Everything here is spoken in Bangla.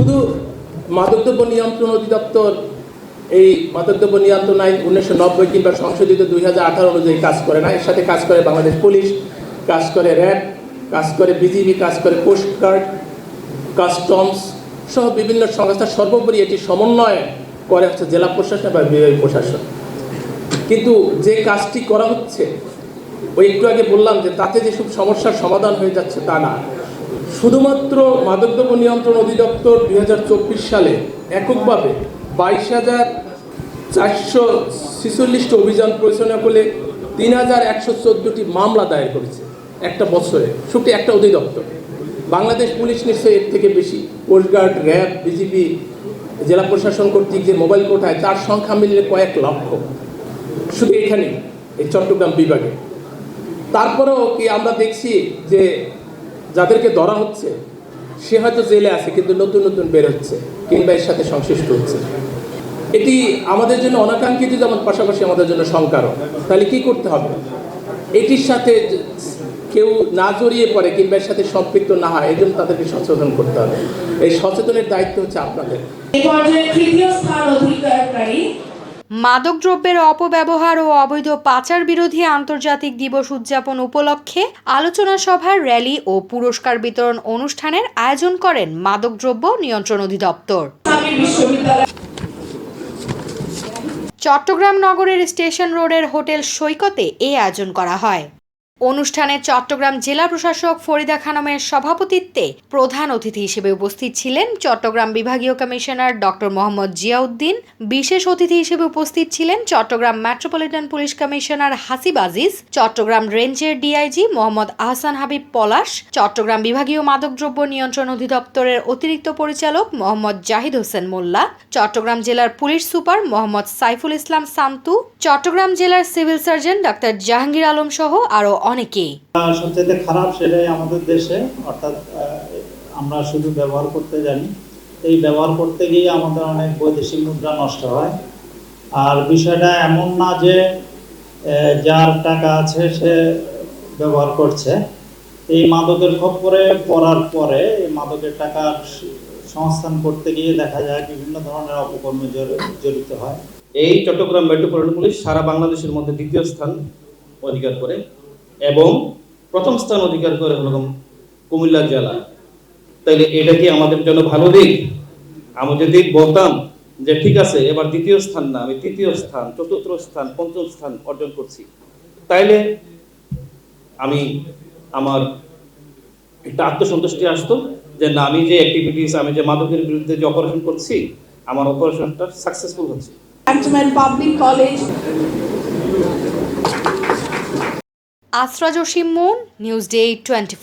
শুধু মাদকদ্রব্য নিয়ন্ত্রণ অধিদপ্তর, এই মাদকদ্রব্য নিয়ন্ত্রণ আইন উনিশশো নব্বই কিংবা সংশোধিত দুই হাজার আঠারো অনুযায়ী কাজ করে না। এর সাথে কাজ করে বাংলাদেশ পুলিশ, কাজ করে র্যাব, কাজ করে বিজিবি, কাজ করে কোস্টগার্ড কাস্টমস সহ বিভিন্ন সংস্থা সর্বোপরি এটি সমন্বয় করে হচ্ছে জেলা প্রশাসন বা বিভাগীয় প্রশাসন। কিন্তু যে কাজটি করা হচ্ছে, ওই একটু আগে বললাম যে তাতে যেসব সমস্যার সমাধান হয়ে যাচ্ছে তা না। শুধুমাত্র মাদকদ্রব্য নিয়ন্ত্রণ অধিদপ্তর দুই হাজার চব্বিশ সালে এককভাবে বাইশ হাজার চারশো ছেচল্লিশটি অভিযান পরিচালনা করে তিন হাজার একশো চোদ্দোটি মামলা দায়ের করেছে একটা বছরে। শুধু একটা অধিদপ্তর। বাংলাদেশ পুলিশ নিশ্চয়ই এর থেকে বেশি। কোস্টগার্ড র্যাব বিজিবি জেলা প্রশাসন কর্তৃক যে মোবাইল কোঠায়, তার সংখ্যা মিলিয়ে কয়েক লক্ষ। শুধু এখানে এই চট্টগ্রাম বিভাগে। তারপরেও কি আমরা দেখছি যে যাদেরকে ধরা হচ্ছে, সে হয়তো জেলে আছে কিন্তু নতুন নতুন বের হচ্ছে কিংবা এর সাথে সংশ্লিষ্ট হচ্ছে। এটি আমাদের জন্য অনাকাঙ্ক্ষিত, যেমন পাশাপাশি আমাদের জন্য সংকারও তাহলে কি করতে হবে? এটির সাথে কেউ না জড়িয়ে পড়ে কিংবা এর সাথে সম্পৃক্ত না হয় এই জন্য তাদেরকে সচেতন করতে হবে। এই সচেতনের দায়িত্ব হচ্ছে আপনাদের এই পর্যায়ে তৃতীয় স্থান অধিকারকারী মাদকদ্রব্যের অপব্যবহার ও অবৈধ পাচার বিরোধী আন্তর্জাতিক দিবস উদযাপন উপলক্ষে আলোচনা সভার র্যালি ও পুরস্কার বিতরণ অনুষ্ঠানের আয়োজন করেন মাদকদ্রব্য নিয়ন্ত্রণ অধিদপ্তর। চট্টগ্রাম নগরের স্টেশন রোডের হোটেল সৈকতে এ আয়োজন করা হয়। অনুষ্ঠানে চট্টগ্রাম জেলা প্রশাসক ফরিদা খানমের সভাপতিত্বে প্রধান অতিথি হিসেবে উপস্থিত ছিলেন চট্টগ্রাম বিভাগীয় কমিশনার ডক্টর মোহাম্মদ জিয়াউদ্দিন। বিশেষ অতিথি হিসেবে উপস্থিত ছিলেন Chattogram metropolitan police commissioner Hasib Aziz, Chattogram রেঞ্জের ডিআইজি মোহাম্মদ আহসান হাবিব পলাশ, চট্টগ্রাম বিভাগীয় মাদকদ্রব্য নিয়ন্ত্রণ অধিদপ্তরের অতিরিক্ত পরিচালক মোহাম্মদ জাহিদ হোসেন মোল্লা, চট্টগ্রাম জেলার পুলিশ সুপার মোহাম্মদ সাইফুল ইসলাম সামতু চট্টগ্রাম জেলার civil surgeon doctor Jahangir Alam সহ আরও অনেকেই। সবচেয়ে খারাপ সেটাই আমাদের দেশে অর্থাৎ আমরা শুধু ব্যবহার করতে জানি। এই ব্যবহার করতে গিয়ে আমাদের অনেক বৈদেশিক মুদ্রা নষ্ট হয়। আর বিষয়টা এমন না যে যার টাকা আছে সে ব্যবহার করছে। এই মাদকের খপ্পরে পড়ার পরে এই মাদকের টাকা সংস্থান করতে গিয়ে দেখা যায় বিভিন্ন ধরনের অপকর্মে জড়ি- জড়িত হয়। এই চট্টগ্রাম মেট্রোপলিটন পুলিশ সারা বাংলাদেশের মধ্যে দ্বিতীয় স্থান অধিকার করে। এবং প্রথম স্থান অধিকার করে হলো কুমিল্লা জেলা। তাইলে এটা কি আমাদের জন্য ভালো দিক? আমি যদি বলতাম যে ঠিক আছে, এবার দ্বিতীয় স্থান না, আমি তৃতীয় স্থান, চতুর্থ স্থান, পঞ্চম স্থান অর্জন করছি। তাইলে আমি আমার একটা আত্মসন্তুষ্টি আসতো যে না, আমি যে অ্যাক্টিভিটিস আমি যে মাদকের বিরুদ্ধে যে অপারেশন করছি, আমার অপারেশনটা সাকসেসফুল হচ্ছে। Public college Asra Moon news day twenty